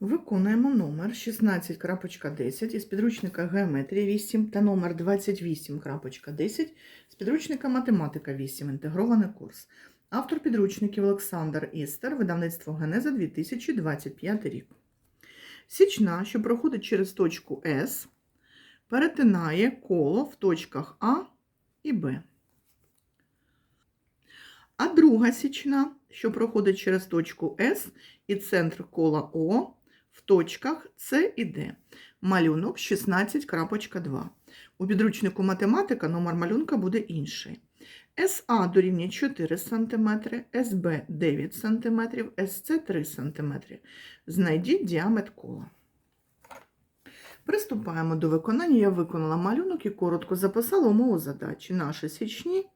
Виконуємо номер 16.10 із підручника Геометрія 8 та номер 28.10 з підручника Математика 8. Інтегрований курс. Автор підручників Олександр Істер, видавництво Генеза 2025 рік. Січна, що проходить через точку С, перетинає коло в точках А і Б. А друга січна, що проходить через точку С і центр кола О в точках С і Д. Малюнок 16.2. У підручнику математика номер малюнка буде інший. СА дорівнює 4 см, СБ 9 см, СЦ 3 см. Знайдіть діаметр кола. Приступаємо до виконання. Я виконала малюнок і коротко записала умову задачі. Наші січні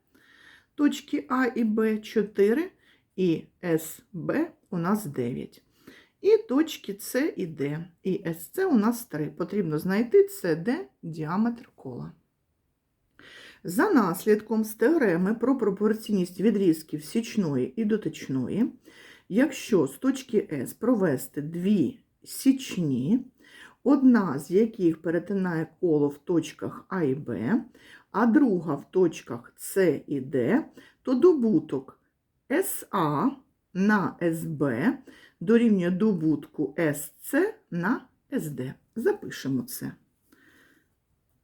точки А і Б 4 і СБ у нас 9. І точки С і Д. І СЦ у нас 3. Потрібно знайти СД діаметр кола. За наслідком з теореми про пропорційність відрізків січної і дотичної, якщо з точки С провести дві січні, одна з яких перетинає коло в точках А і Б, а друга в точках С і Д, то добуток СА на СБ дорівнює добутку СЦ на СД. Запишемо це.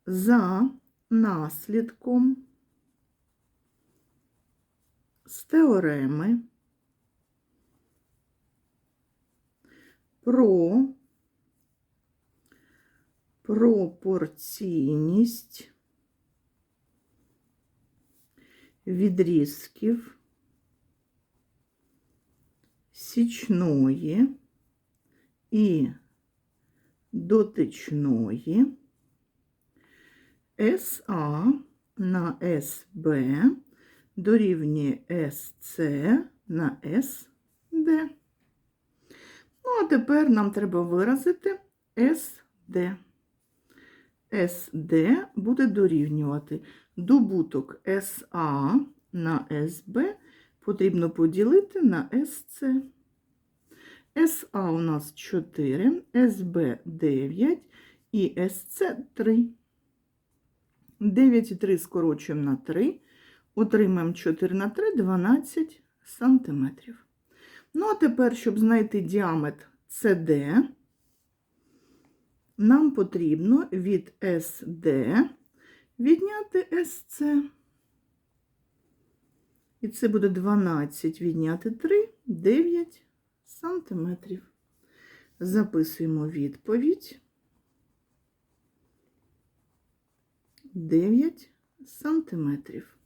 За наслідком з теореми про пропорційність відрізків січної і дотичної СА на СБ дорівнює СЦ на СД. Ну, а тепер нам треба виразити СД. СД буде дорівнювати добуток СА на СБ потрібно поділити на СЦ. СА у нас 4, СБ 9 і СЦ 3. 9 і 3 скорочуємо на 3, отримаємо 4 на 3 12 сантиметрів. Ну, а тепер, щоб знайти діаметр CD, нам потрібно від SD відняти SC. І це буде 12 відняти 3, 9 сантиметрів. Записуємо відповідь. 9 сантиметрів.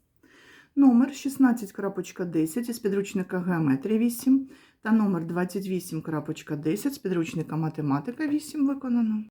Номер 16.10 із підручника Геометрія 8 та номер 28.10 з підручника Математика 8 виконано.